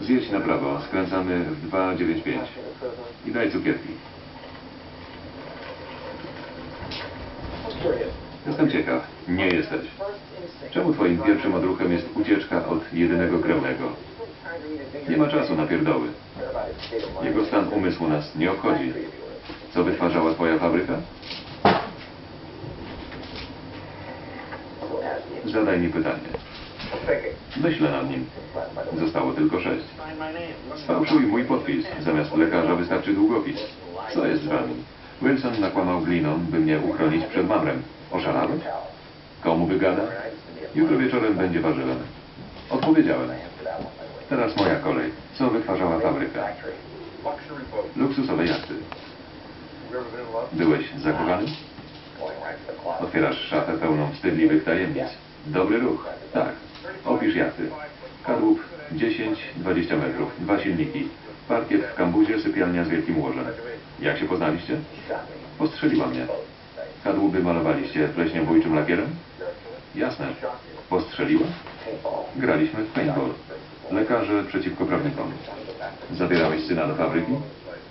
Zjedź na prawo, skręcamy w 295 i daj cukierki. Jestem ciekaw, nie jesteś. Czemu twoim pierwszym odruchem jest ucieczka od jedynego krewnego? Nie ma czasu na pierdoły. Jego stan umysłu nas nie obchodzi. Co wytwarzała twoja fabryka? Zadaj mi pytanie. Myślę nad nim. Zostało tylko sześć. Sfałszuj mój podpis. Zamiast lekarza wystarczy długopis. Co jest z wami? Wilson nakłamał gliną, by mnie uchronić przed mamrem. Oszalałeś? Komu wygada? Jutro wieczorem będzie warzywem. Odpowiedziałem. Teraz moja kolej. Co wytwarzała fabryka? Luksusowe jachty. Byłeś zakochany? Otwierasz szafę pełną wstydliwych tajemnic. Dobry ruch. Tak. Opisz jachty. Kadłub 10-20 metrów. Dwa silniki. Parkiet w kambuzie, sypialnia z wielkim łożem. Jak się poznaliście? Postrzeliła mnie. Kadłuby malowaliście pleśniowojczym lakierem? Jasne. Postrzeliła? Graliśmy w paintball. Lekarze przeciwko prawnikom. Zabierałeś syna do fabryki?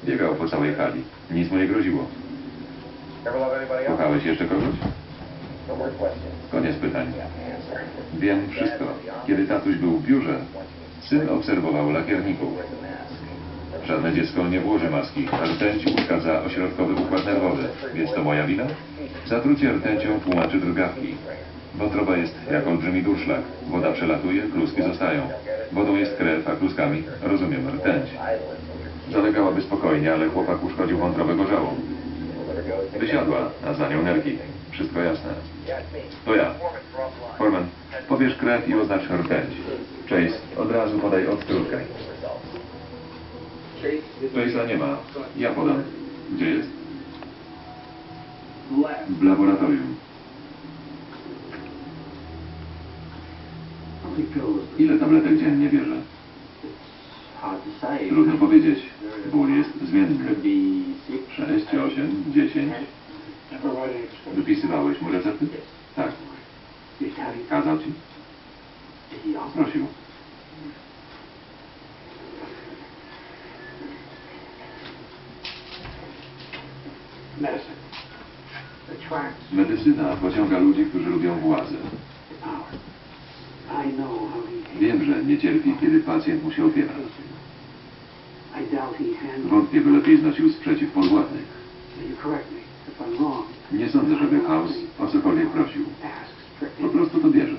Biegał po całej hali. Nic mu nie groziło. Kochałeś jeszcze kogoś? Koniec pytań. Wiem wszystko. Kiedy tatuś był w biurze, syn obserwował lakierników. Żadne dziecko nie włoży maski. Rtęć uszkadza ośrodkowy układ nerwowy. Więc to moja wina? Zatrucie rtęcią tłumaczy drgawki. Wątroba jest jak olbrzymi durszlak. Woda przelatuje, kluski zostają. Wodą jest krew, a kluskami, rozumiem, rtęć. Zalegałaby spokojnie, ale chłopak uszkodził wątrobę gorzałą. Wysiadła, a za nią. Wszystko jasne. To ja. Foreman, pobierz krew i oznacz rtęć. Chase, od razu podaj odtrutkę. Chase'a nie ma. Ja podam. Gdzie jest? W laboratorium. Ile tabletek dziennie bierze? Trudno powiedzieć. Ból jest zmienny. 6, 8, 10. Wypisywałeś mu recepty? Tak. Kazał ci? Prosił. Medycyna pociąga ludzi, którzy lubią władzę. Wiem, że nie cierpi, kiedy pacjent mu się. Wątpię, by lepiej znosił sprzeciw podwładnych. Nie sądzę, żeby House o cokolwiek prosił. Po prostu to bierze.